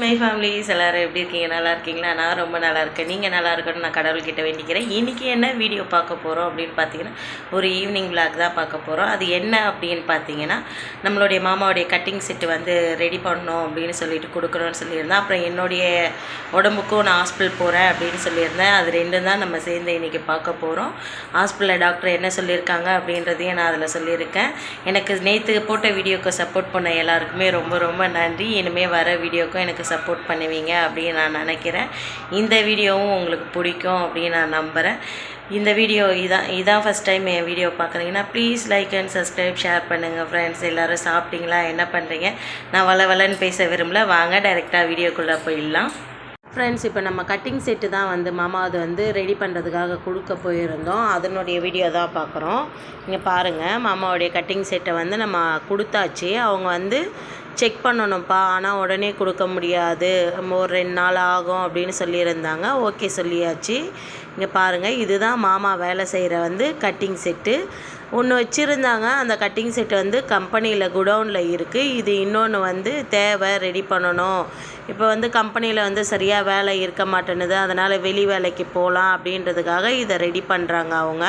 My families எல்லோரும் எப்படி இருக்கீங்க? நல்லா இருக்கீங்களா? நான் ரொம்ப நல்லா இருக்கேன். நீங்கள் நல்லா இருக்கணும்னு நான் கடவுள்கிட்ட வேண்டிக்கிறேன். இன்றைக்கி என்ன வீடியோ பார்க்க போகிறோம் அப்படின்னு பார்த்தீங்கன்னா ஒரு ஈவினிங் vlog தான் பார்க்க போகிறோம் அது என்ன அப்படின்னு பார்த்தீங்கன்னா நம்மளுடைய மாமாவுடைய கட்டிங் செட்டு வந்து ரெடி பண்ணணும் அப்படின்னு சொல்லிட்டு கொடுக்கணும்னு சொல்லியிருந்தேன். அப்புறம் என்னுடைய உடம்புக்கும் நான் ஹாஸ்பிட்டல் போகிறேன் அப்படின்னு சொல்லியிருந்தேன். அது ரெண்டும் தான் நம்ம சேர்ந்து இன்றைக்கி பார்க்க போகிறோம் ஹாஸ்பிட்டலில் டாக்டர் என்ன சொல்லியிருக்காங்க அப்படின்றதையும் நான் அதில் சொல்லியிருக்கேன். எனக்கு நேற்று போட்ட வீடியோக்கு சப்போர்ட் பண்ண எல்லாருக்குமே ரொம்ப ரொம்ப நன்றி. இனிமேல் வர வீடியோக்கும் எனக்கு சப்போர்ட் பண்ணுவீங்க அப்படின்னு நான் நினைக்கிறேன். இந்த வீடியோவும் உங்களுக்கு பிடிக்கும் அப்படின்னு நான் நம்புகிறேன் இந்த வீடியோ இதான் இதான் ஃபஸ்ட் டைம் என் வீடியோ பார்க்குறீங்கன்னா please like and subscribe share பண்ணுங்கள் ஃப்ரெண்ட்ஸ் எல்லோரும் சாப்பிட்டீங்களா? என்ன பண்ணுறீங்க நான் வள வளன்னு பேச விரும்பல. வாங்க டைரெக்டாக வீடியோக்குள்ளே போயிடலாம். ஃப்ரெண்ட்ஸ் இப்போ நம்ம கட்டிங் செட்டு தான் வந்து மாமா அது வந்து ரெடி பண்ணுறதுக்காக கொடுக்க போயிருந்தோம். அதனுடைய வீடியோ தான் பார்க்குறோம் இங்கே பாருங்கள் மாமாவுடைய கட்டிங் செட்டை வந்து நம்ம கொடுத்தாச்சு. அவங்க வந்து செக் பண்ணணும்ப்பா. ஆனால் உடனே கொடுக்க முடியாது. ஒரு ரெண்டு நாள் ஆகும் அப்படின்னு சொல்லியிருந்தாங்க. ஓகே சொல்லியாச்சு. இங்கே பாருங்கள் இதுதான் மாமா வேலை செய்கிற வந்து கட்டிங் செட்டு ஒன்று வச்சுருந்தாங்க. அந்த கட்டிங் செட் வந்து கம்பெனியில் குடவுனில் இருக்குது இது இன்னொன்று வந்து தேவை ரெடி பண்ணணும். இப்போ வந்து கம்பெனியில் வந்து சரியாக வேலை இருக்க மாட்டேனுது அதனால் வெளி வேலைக்கு போகலாம் அப்படின்றதுக்காக இதை ரெடி பண்ணுறாங்க அவங்க.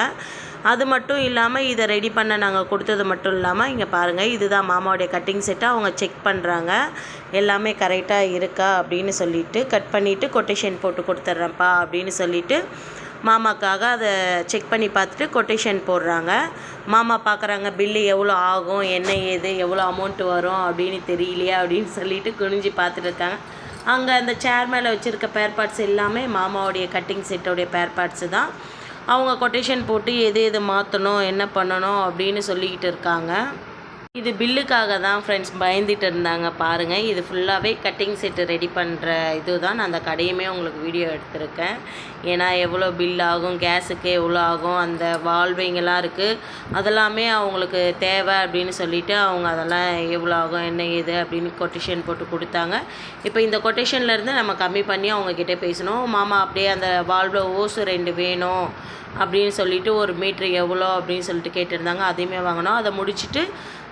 அது மட்டும் இல்லாமல் இதை ரெடி பண்ண நாங்கள் கொடுத்தது மட்டும் இல்லாமல் இங்கே பாருங்கள் இதுதான் மாமாவுடைய கட்டிங் செட்டை அவங்க செக் பண்ணுறாங்க எல்லாமே கரெக்டாக இருக்கா அப்படின்னு சொல்லிட்டு கட் பண்ணிவிட்டு கொட்டேஷன் போட்டு கொடுத்துட்றேன்ப்பா அப்படின்னு சொல்லிவிட்டு மாமாக்காக அதை செக் பண்ணி பார்த்துட்டு கொட்டேஷன் போடுறாங்க. மாமா பார்க்குறாங்க பில்லு எவ்வளோ ஆகும் என்ன ஏது எவ்வளோ அமௌண்ட் வரும் அப்படின்னு தெரியலையா அப்படின்னு சொல்லிட்டு குனிஞ்சு பார்த்துட்டு இருக்காங்க. அங்கே அந்த சேர் மேலே வச்சுருக்க பேர் பார்ட்ஸ் எல்லாமே மாமாவுடைய கட்டிங் செட்டோடைய பேர் பார்ட்ஸு தான். அவங்க கொட்டேஷன் போட்டு எது எது மாற்றணும் என்ன பண்ணணும் அப்படின்னு சொல்லிக்கிட்டு இருக்காங்க. இது பில்லுக்காக தான் ஃப்ரெண்ட்ஸ் பயந்துட்டு இருந்தாங்க பாருங்கள் இது ஃபுல்லாகவே கட்டிங் செட்டு ரெடி பண்ணுற இது தான் நான் அந்த கடையுமே உங்களுக்கு வீடியோ எடுத்திருக்கேன். ஏன்னா எவ்வளோ பில் ஆகும் கேஸுக்கு எவ்வளோ ஆகும் அந்த வால்வைங்கெல்லாம் இருக்குது அதெல்லாமே அவங்களுக்கு தேவை அப்படின்னு சொல்லிட்டு அவங்க அதெல்லாம் எவ்வளோ ஆகும் என்ன ஏது அப்படின்னு கொட்டேஷன் போட்டு கொடுத்தாங்க. இப்போ இந்த கொட்டேஷன்லேருந்து நம்ம கம்மி பண்ணி அவங்கக்கிட்ட பேசணும். மாமா அப்படியே அந்த வால்வில் ஓசு ரெண்டு வேணும் அப்படின்னு சொல்லிட்டு ஒரு மீட்ரு எவ்வளோ அப்படின்னு சொல்லிட்டு கேட்டிருந்தாங்க. அதையுமே வாங்கினோம். அதை முடிச்சுட்டு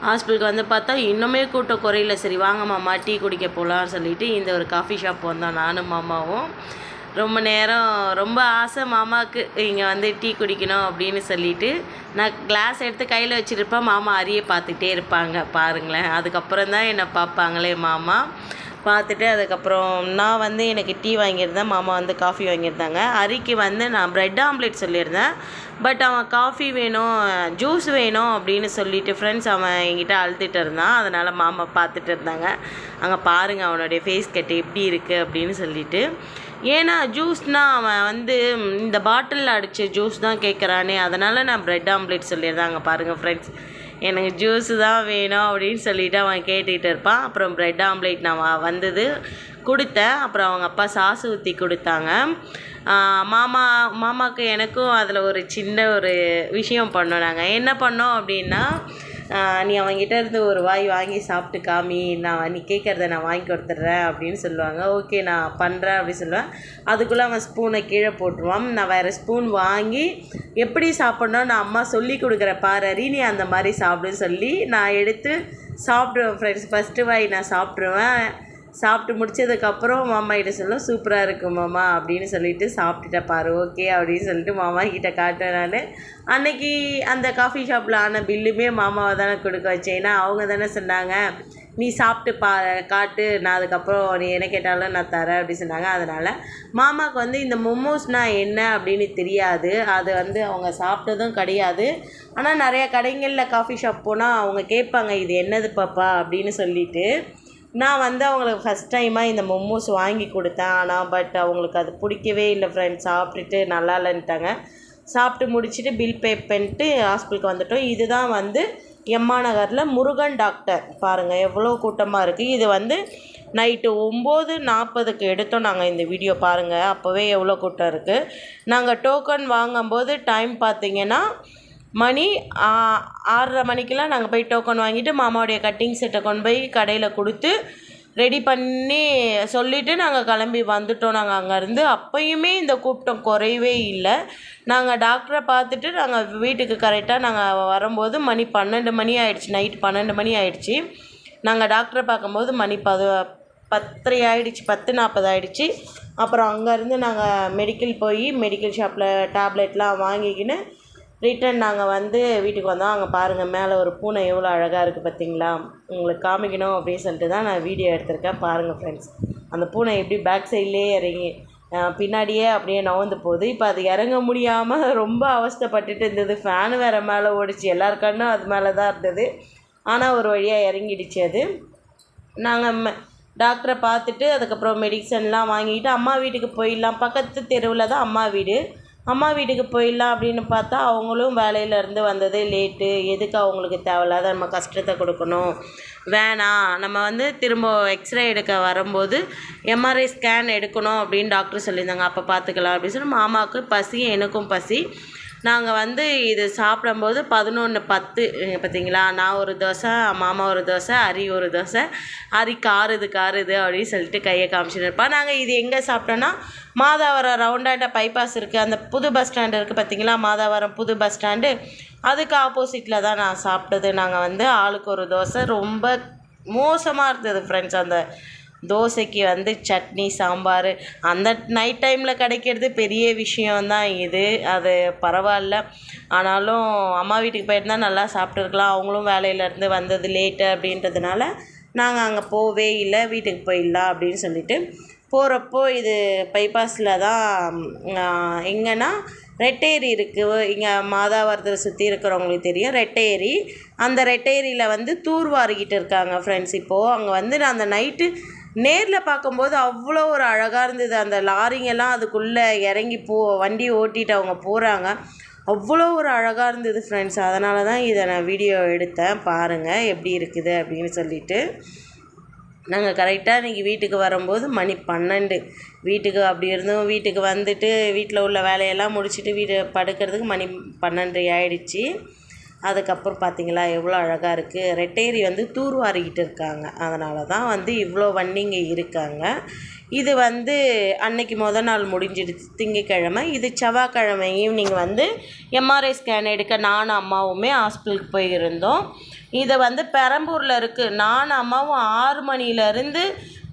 ஹாஸ்பிட்டலுக்கு வந்து பார்த்தா இன்னுமே கூட்டம் குறையில. சரி வாங்க மாமா டீ குடிக்க போகலான்னு சொல்லிட்டு இந்த ஒரு காஃபி ஷாப் வந்தோம் நானும் மாமாவும். ரொம்ப நேரம் ரொம்ப ஆசை மாமாவுக்கு இங்கே வந்து டீ குடிக்கணும் அப்படின்னு சொல்லிட்டு நான் கிளாஸ் எடுத்து கையில் வச்சுருப்பேன். மாமா அரிய பார்த்துட்டே இருப்பாங்க பாருங்களேன். அதுக்கப்புறம் தான் என்னை பார்ப்பாங்களே மாமா. பார்த்துட்டு அதுக்கப்புறம் நான் வந்து எனக்கு டீ வாங்கியிருந்தேன் மாமா வந்து காஃபி வாங்கியிருந்தாங்க. ஹரிக்கு வந்து நான் ப்ரெட் ஆம்லேட் சொல்லியிருந்தேன். பட் அவன் காஃபி வேணும் ஜூஸ் வேணும் அப்படின்னு சொல்லிட்டு ஃப்ரெண்ட்ஸ் அவன் என்கிட்ட அழுதுட்டு இருந்தான். அதனால் மாமா பார்த்துட்டு இருந்தாங்க. அங்கே பாருங்கள் அவனுடைய ஃபேஸ் கட்டு எப்படி இருக்குது அப்படின்னு சொல்லிட்டு. ஏன்னா ஜூஸ்னால் அவன் வந்து இந்த பாட்டிலில் அடித்த ஜூஸ் தான் கேட்குறானே அதனால் நான் ப்ரெட் ஆம்லேட் சொல்லியிருந்தேன். அங்கே பாருங்கள் ஃப்ரெண்ட்ஸ் எனக்கு ஜூஸு தான் வேணும் அப்படின்னு சொல்லிட்டு அவன் கேட்டுக்கிட்டு இருப்பான். அப்புறம் ப்ரெட் ஆம்லேட் நான் வந்தது கொடுத்தேன். அப்புறம் அவங்க அப்பா சாசு ஊற்றி கொடுத்தாங்க. மாமா மாமாவுக்கு எனக்கும் அதில் ஒரு சின்ன ஒரு விஷயம் பண்ணோம் நாங்கள் என்ன பண்ணோம் அப்படின்னா நீ அவங்ககிட்ட இருந்து ஒரு வாய் வாங்கி சாப்பிட்டு காமி நான் நீ கேட்குறத நான் வாங்கி கொடுத்துட்றேன் அப்படின்னு சொல்லுவாங்க. ஓகே நான் பண்ணுறேன் அப்படின்னு சொல்லுவேன் அதுக்குள்ளே அவன் ஸ்பூனை கீழே போட்டுருவான். நான் வேறு ஸ்பூன் வாங்கி எப்படி சாப்பிட்ணும் நான் அம்மா சொல்லி கொடுக்குற பாரறி நீ அந்த மாதிரி சாப்பிடுன்னு சொல்லி நான் எடுத்து சாப்பிடுவேன் ஃப்ரெண்ட்ஸ் ஃபஸ்ட்டு வாய் நான் சாப்பிட்ருவேன் சாப்பிட்டு முடிச்சதுக்கப்புறம் மாமா கிட்ட சொல்ல சூப்பராக இருக்கும் மாமா அப்படின்னு சொல்லிட்டு சாப்பிட்டுட்ட பாரு ஓகே அப்படின்னு சொல்லிட்டு மாமா கிட்ட காட்டேன் நான். அன்னைக்கு அந்த காஃபி ஷாப்பில் ஆன பில்லுமே மாமாவை தானே கொடுக்க வச்சேன். ஏன்னா அவங்க தானே சொன்னாங்க நீ சாப்பிட்டு பா காட்டு நான் அதுக்கப்புறம் நீ என்ன கேட்டாலும் நான் தரேன் அப்படின்னு சொன்னாங்க. அதனால் மாமாவுக்கு வந்து இந்த மொமோஸ்னால் என்ன அப்படின்னு தெரியாது. அது வந்து அவங்க சாப்பிட்டதும் கிடையாது. ஆனால் நிறைய கடைங்களில் காஃபி ஷாப் போனால் அவங்க கேட்பாங்க இது என்னது பாப்பா? அப்படின்னு சொல்லிட்டு நான் வந்து அவங்களுக்கு ஃபஸ்ட் டைமாக இந்த மொமோஸ் வாங்கி கொடுத்தேன். ஆனால் பட் அவங்களுக்கு அது பிடிக்கவே இல்லை ஃப்ரெண்ட்ஸ் சாப்பிட்டுட்டு நல்லா இல்லைன்ட்டாங்க. சாப்பிட்டு முடிச்சுட்டு பில் பே பண்ணிட்டு ஹாஸ்பிட்டலுக்கு வந்துட்டோம். இதுதான் வந்து எம்மா நகரில் முருகன் டாக்டர் பாருங்கள் எவ்வளோ கூட்டமாக இருக்குது இது வந்து நைட்டு ஒம்பது நாற்பதுக்கு எடுத்தோம் நாங்கள் இந்த வீடியோ பாருங்கள் அப்போவே எவ்வளோ கூட்டம் இருக்குது நாங்கள் டோக்கன் வாங்கும்போது டைம் பார்த்தீங்கன்னா மணி ஆ, ஆறரை மணிக்கெலாம் நாங்கள் போய் டோக்கன் வாங்கிட்டு மாமாவுடைய கட்டிங் செட்டை கொண்டு போய் கடையில் கொடுத்து ரெடி பண்ணி சொல்லிவிட்டு நாங்கள் கிளம்பி வந்துட்டோம். நாங்கள் அங்கேருந்து. அப்போயுமே இந்த கூட்டம் குறையவே இல்லை. நாங்கள் டாக்டரை பார்த்துட்டு நாங்கள் வீட்டுக்கு கரெக்டாக நாங்கள் வரும்போது மணி பன்னெண்டு மணி ஆயிடுச்சு. நைட் பன்னெண்டு மணி ஆயிடுச்சு. நாங்கள் டாக்டரை பார்க்கும்போது மணி பது பத்தரை ஆயிடுச்சு பத்து நாற்பது ஆயிடுச்சு. அப்புறம் அங்கேருந்து நாங்கள் மெடிக்கல் போய் மெடிக்கல் ஷாப்பில் டேப்லெட்லாம் வாங்கிக்கின்னு ரிட்டன் நாங்கள் வந்து வீட்டுக்கு வந்தோம். அங்கே பாருங்கள் மேலே ஒரு பூனை எவ்வளோ அழகாக இருக்குது பார்த்தீங்களா உங்களுக்கு காமிக்கணும் அப்படின்னு சொல்லிட்டு தான் நான் வீடியோ எடுத்திருக்கேன். பாருங்கள் ஃப்ரெண்ட்ஸ் அந்த பூனை எப்படி பேக் சைட்லேயே இறங்கி பின்னாடியே அப்படியே நவந்து போகுது. இப்போ அது இறங்க முடியாமல் ரொம்ப அவஸ்தப்பட்டுட்டு இருந்தது. ஃபேனு வேறு மேலே ஓடிச்சு. எல்லார் அது மேலே தான் இருந்தது. ஆனால் ஒரு வழியாக இறங்கிடுச்சு அது. நாங்கள் டாக்டரை பார்த்துட்டு அதுக்கப்புறம் மெடிசன்லாம் வாங்கிட்டு அம்மா வீட்டுக்கு போயிடலாம். பக்கத்து தெருவில் தான் அம்மா வீடு. அம்மா வீட்டுக்கு போயிடலாம் அப்படின்னு பார்த்தா அவங்களும் வேலையிலேருந்து வந்தது லேட்டு எதுக்கு அவங்களுக்கு தேவையில்லாத நம்ம கஷ்டத்தை கொடுக்கணும்? வேணாம். நம்ம வந்து திரும்ப எக்ஸ்ரே எடுக்க வரும்போது எம்ஆர்ஐ ஸ்கேன் எடுக்கணும் அப்படின்னு டாக்டர் சொல்லியிருந்தாங்க. அப்போ பார்த்துக்கலாம் அப்படின்னு சொல்லி மாமாவுக்கு பசி எனக்கும் பசி. நாங்கள் வந்து இது சாப்பிடும்போது பதினொன்று பத்து பார்த்தீங்களா நான் ஒரு தோசை மாமா ஒரு தோசை அரி ஒரு தோசை அரி காருது காருது அப்படின்னு சொல்லிட்டு கையை காமிச்சிட்டு இருப்பா நாங்கள் இது எங்கே சாப்பிட்டோன்னா மாதாவரம் ரவுண்டாண்ட பைபாஸ் இருக்குது அந்த புது பஸ் ஸ்டாண்டு இருக்குது பார்த்தீங்களா மாதாவரம் புது பஸ் ஸ்டாண்டு அதுக்கு ஆப்போசிட்டில் தான் நான் சாப்பிட்டது. நாங்கள் வந்து ஆளுக்கு ஒரு தோசை. ரொம்ப மோசமாக இருந்தது ஃப்ரெண்ட்ஸ் அந்த தோசைக்கு வந்து சட்னி சாம்பார். அந்த நைட் டைமில் கிடைக்கிறது பெரிய விஷயம்தான் இது. அது பரவாயில்ல. ஆனாலும் அம்மா வீட்டுக்கு போயிருந்தால் நல்லா சாப்பிட்டுருக்கலாம். அவங்களும் வேலையிலேருந்து வந்தது லேட்டு அப்படின்றதுனால நாங்கள் அங்கே போவே இல்லை. வீட்டுக்கு போயிடலாம் அப்படின்னு சொல்லிட்டு போகிறப்போ இது பைபாஸில் தான் எங்கன்னா ரெட்டேரி இருக்குது இங்கே மாதாவரத்தில் சுற்றி இருக்கிறவங்களுக்கு தெரியும். ரெட்டேரி. அந்த ரெட்டேரியில் வந்து தூர்வாரிக்கிட்டு இருக்காங்க ஃப்ரெண்ட்ஸ் இப்போது அங்கே வந்து நான் அந்த நைட்டு நேரில் பார்க்கும்போது அவ்வளோ ஒரு அழகாக இருந்தது. அந்த லாரிங்கெல்லாம் அதுக்குள்ளே இறங்கி போ வண்டி ஓட்டிட்டு அவங்க போகிறாங்க அவ்வளோ ஒரு அழகாக இருந்தது ஃப்ரெண்ட்ஸ் அதனால தான் இதை நான் வீடியோ எடுத்தேன். பாருங்கள் எப்படி இருக்குது அப்படின்னு சொல்லிட்டு. நாங்கள் கரெக்டாக இன்றைக்கி வீட்டுக்கு வரும்போது மணி பன்னெண்டு. வீட்டுக்கு அப்படி இருந்தும் வீட்டுக்கு வந்துட்டு வீட்டில் உள்ள வேலையெல்லாம் முடிச்சுட்டு வீடு படுக்கிறதுக்கு மணி பன்னெண்டு ஆயிடுச்சு. அதுக்கப்புறம் பார்த்தீங்களா எவ்வளோ அழகாக இருக்குது ரெட்டேரி வந்து தூர்வாரிக்கிட்டு இருக்காங்க. அதனால தான் வந்து இவ்வளோ வண்டிங்க இருக்காங்க. இது வந்து அன்னைக்கு முத நாள் முடிஞ்சிடுச்சு திங்கக்கிழமை. இது செவ்வாய்க்கிழமை ஈவினிங் வந்து எம்ஆர்ஐ ஸ்கேன் எடுக்க நானும் அம்மாவுமே ஹாஸ்பிட்டலுக்கு போயிருந்தோம். இதை வந்து பெரம்பூரில் இருக்குது நானும் அம்மாவும் ஆறு மணிலேருந்து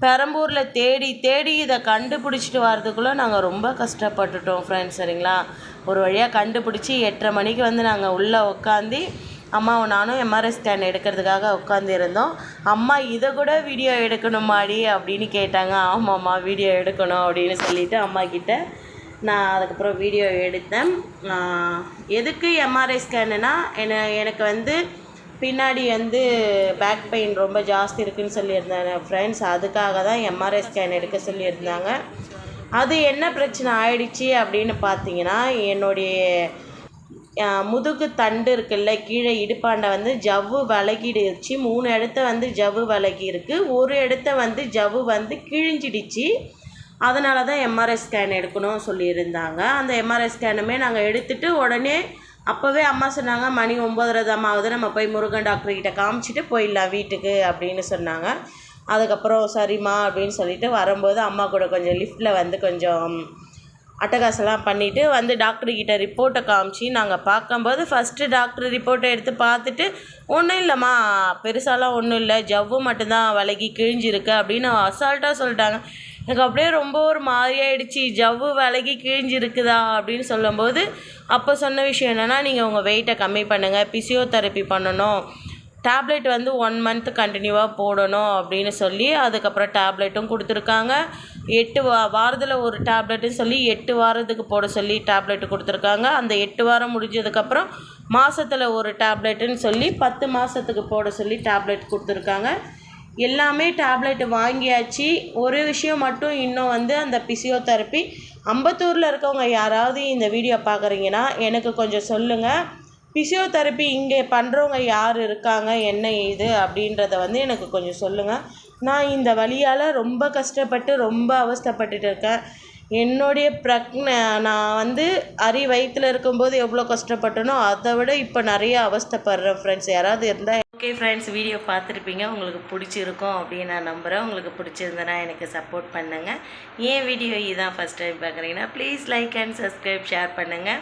பெரம்பூரில் தேடி தேடி இதை கண்டுபிடிச்சிட்டு வரதுக்குள்ளே நாங்கள் ரொம்ப கஷ்டப்பட்டுட்டோம் ஃப்ரெண்ட்ஸ் சரிங்களா? ஒரு வழியாக கண்டுபிடிச்சி எட்டரை மணிக்கு வந்து நாங்கள் உள்ளே உட்காந்து அம்மாவும் நானும் எம்ஆர்ஐ ஸ்கேன் எடுக்கிறதுக்காக உட்காந்து இருந்தோம் அம்மா இதை கூட வீடியோ எடுக்கணுமாடி அப்படின்னு கேட்டாங்க. ஆமாம்மா வீடியோ எடுக்கணும் அப்படின்னு சொல்லிவிட்டு அம்மா கிட்ட நான் அதுக்கப்புறம் வீடியோ எடுத்தேன். எதுக்கு எம்ஆர்ஐ ஸ்கேனுனா என்ன எனக்கு வந்து பின்னாடி வந்து பேக் பெயின் ரொம்ப ஜாஸ்தி இருக்குதுன்னு சொல்லியிருந்தாங்க. ஃப்ரெண்ட்ஸ் அதுக்காக தான் எம்ஆர்ஐ ஸ்கேன் எடுக்க சொல்லியிருந்தாங்க. அது என்ன பிரச்சனை ஆயிடுச்சு அப்படின்னு பார்த்தீங்கன்னா என்னுடைய முதுகு தண்டு இருக்குல்ல கீழே இடுப்பாண்டை வந்து ஜவ்வு விலகிடுச்சு மூணு இடத்த வந்து ஜவ்வு விலகி இருக்குது ஒரு இடத்த வந்து ஜவ்வு வந்து கிழிஞ்சிடுச்சு. அதனால தான் எம்ஆர்ஐ ஸ்கேன் எடுக்கணும் சொல்லியிருந்தாங்க. அந்த எம்ஆர்ஐ ஸ்கேனுமே நாங்கள் எடுத்துட்டு உடனே அப்போவே அம்மா சொன்னாங்க மணி ஒம்பதரை தான் ஆகுது நம்ம போய் முருகன் டாக்டர்கிட்ட காமிச்சிட்டு போயிடலாம் வீட்டுக்கு அப்படின்னு சொன்னாங்க. அதுக்கப்புறம் சரிம்மா அப்படின்னு சொல்லிட்டு வரும்போது அம்மா கூட கொஞ்சம் லிஃப்ட்டில் வந்து கொஞ்சம் அட்டகாசெல்லாம் பண்ணிவிட்டு வந்து டாக்டர்கிட்ட ரிப்போர்ட்டை காமிச்சு நாங்கள் பார்க்கும்போது ஃபஸ்ட்டு டாக்டர் ரிப்போர்ட்டை எடுத்து பார்த்துட்டு ஒன்றும் இல்லைம்மா பெருசாலாம் ஒன்றும் இல்லை ஜவ்வு மட்டும்தான் விலகி கிழிஞ்சிருக்கு அப்படின்னு அசால்ட்டாக சொல்லிட்டாங்க. எனக்கு அப்படியே ரொம்ப ஒரு மாதிரியாயிடுச்சு ஜவ்வு விலகி கிழிஞ்சிருக்குதா அப்படின்னு சொல்லும்போது அப்போ சொன்ன விஷயம் என்னென்னா நீங்கள் உங்கள் வெயிட்டை கம்மி பண்ணுங்கள் பிசியோதெரப்பி பண்ணணும் டேப்லெட் வந்து ஒன் மந்த் கண்டினியூவாக போடணும் அப்படின்னு சொல்லி அதுக்கப்புறம் டேப்லெட்டும் கொடுத்துருக்காங்க. எட்டு வா வாரத்தில் ஒரு டேப்லெட்டுன்னு சொல்லி எட்டு வாரத்துக்கு போட சொல்லி டேப்லெட் கொடுத்துருக்காங்க. அந்த எட்டு வாரம் முடிஞ்சதுக்கப்புறம் மாதத்தில் ஒரு டேப்லெட்டுன்னு சொல்லி பத்து மாதத்துக்கு போட சொல்லி டேப்லெட் கொடுத்துருக்காங்க. எல்லாமே டேப்லெட் வாங்கியாச்சு. ஒரு விஷயம் மட்டும் இன்னும் வந்து அந்த பிசியோதெரப்பி அம்பத்தூரில் இருக்கவங்க யாராவது இந்த வீடியோ பார்க்குறீங்கன்னா எனக்கு கொஞ்சம் சொல்லுங்கள் பிசியோதெரப்பி இங்கே பண்ணுறவங்க யார் இருக்காங்க? என்ன இது? அப்படின்றத வந்து எனக்கு கொஞ்சம் சொல்லுங்கள் நான் இந்த வழியால் ரொம்ப கஷ்டப்பட்டு ரொம்ப அவஸ்தைப்பட்டுட்டு இருக்கேன். என்னுடைய பிரக்ன நான் வந்து அரி வயிற்றில் இருக்கும்போது எவ்வளோ கஷ்டப்பட்டனோ அதை விட இப்போ நிறைய அவஸ்தைப்படுறேன் ஃப்ரெண்ட்ஸ் யாராவது இருந்தால் ஓகே ஃப்ரெண்ட்ஸ் வீடியோ பார்த்துருப்பீங்க. உங்களுக்கு பிடிச்சிருக்கும் அப்படின்னு நான் நம்புகிறேன் உங்களுக்கு பிடிச்சிருந்தனா எனக்கு சப்போர்ட் பண்ணுங்கள் ஏன் வீடியோ இதான் ஃபஸ்ட் டைம் பார்க்குறீங்கன்னா please like and subscribe share பண்ணுங்கள்